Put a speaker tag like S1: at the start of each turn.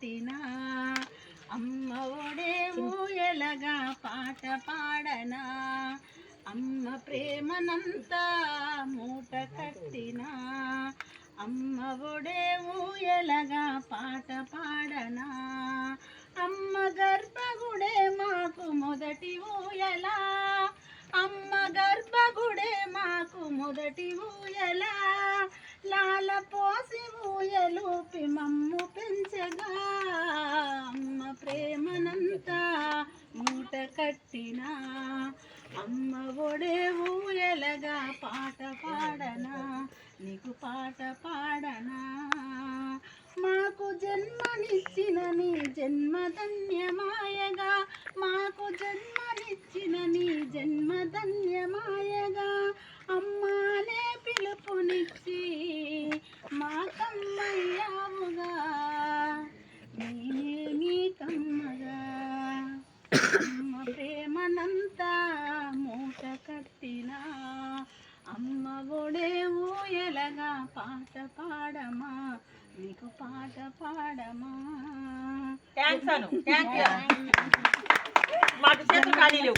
S1: కట్టినా అమ్మ ఒడే ఊయలగా పాట పాడనా. అమ్మ ప్రేమనంతా మూట కట్టినా. అమ్మ ఒడే ఊయలగా పాట పాడనా. అమ్మ గర్భగుడే మాకు మొదటి ఊయలా. అమ్మ గర్భగుడే మాకు మొదటి ఊయలా. లాల పోసి ఊయలూపి మమ్ము కట్టినా అమ్మ ఒడే ఊయలగా పాట పాడనా నీకు పాట పాడనా? మాకు జన్మనిచ్చిన నీ జన్మ ధన్యమాయగా మాకు జన్మనిచ్చిన నీ జన్మ ప్రేమనంతా మూట కట్టినా. అమ్మ ఒడే ఊయలగా పాట పాడమా? నీకు పాట పాడమా?
S2: థ్యాంక్స్ అను థ్యాంక్ యూ మాకు చేతులు ఖాళీ లేవు.